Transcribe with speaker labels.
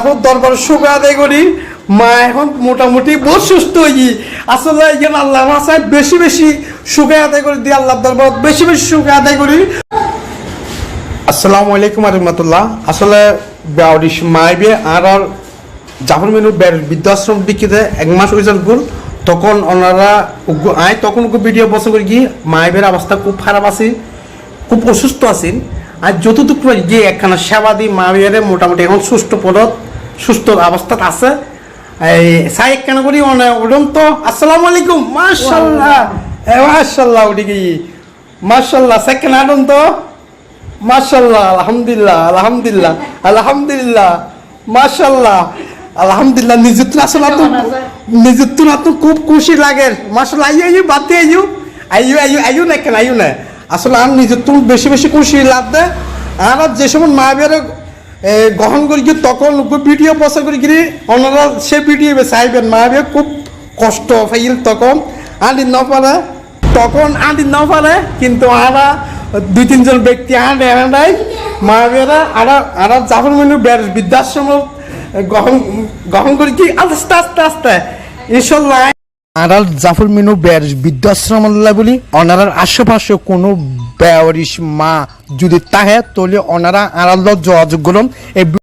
Speaker 1: এখন দরবার আদায় করি? মা এখন মোটামুটি বহুত সুস্থ হই আসলে এখানে আল্লাহ বেশি বেশি আদায় করি আল্লাহ দরবার বেশি বেশি আদায় করি। আসসালামু আলাইকুম রহমতুল্লাহ আসলে বাউরিশ মাইবে আর আর জাফর বৃদ্ধাশ্রম বিক্রিতে এক মাস হয়েছিল গুল। তখন ওনারা আয় তখন ভিডিও বসে করে গিয়ে মাইবের অবস্থা খুব খারাপ আছে, খুব অসুস্থ আছেন আর যতটুকু গিয়ে একখানা সেবা দিই মাইবের মোটামুটি এখন সুস্থ পদত সুস্থ অবস্থাত আছে। এই সাই একখানা করি? ওরম তো। আসসালামু আলাইকুম। মাশাল্লাহ এ মাশাল্লাহ ওদিকে মাশাল্লাহ সেকেন্ড আনন্দ তো? মাশাল্লাহ আলহামদুলিল্লাহ আলহামদুলিল্লাহ আলহামদুলিল্লাহ আলহামদুলিল্লাহ নিজের তো আসলে তো নিজের তো না তো খুব খুশি লাগে। মাশাল্লাহ আইও আইও বাদ দিয়ে আইও আইও আইও আইও না কেন আইও না। আসলে আর নিজের তো বেশি বেশি খুশি লাভ দেয়। আর যে সময় মা বের গ্রহণ করি তখন ভিডিও প্রচার করি গিয়ে ওনারা সে ভিডিও চাইবেন। মা বের খুব কষ্ট ফাইল তখন। আনি ন পারে। তখন আনি ন পারে, কিন্তু আরা দুই, তিনজন ব্যক্তি আনে আনাই মা বেরা আরা আরা জাফর মেনু বের বৃদ্ধাশ্রম গ্রহণ গ্রহণ করি কি, আস্তে আস্তে আস্তে। ইনশাল্লাহ। আরাল জাফর মিনু বের বৃদ্ধাশ্রম বলি, অনারার আশেপাশে কোনো বেয়ারিশ মা যদি তাহে, তাহলে অনারা আড়াল যোগাযোগ করুন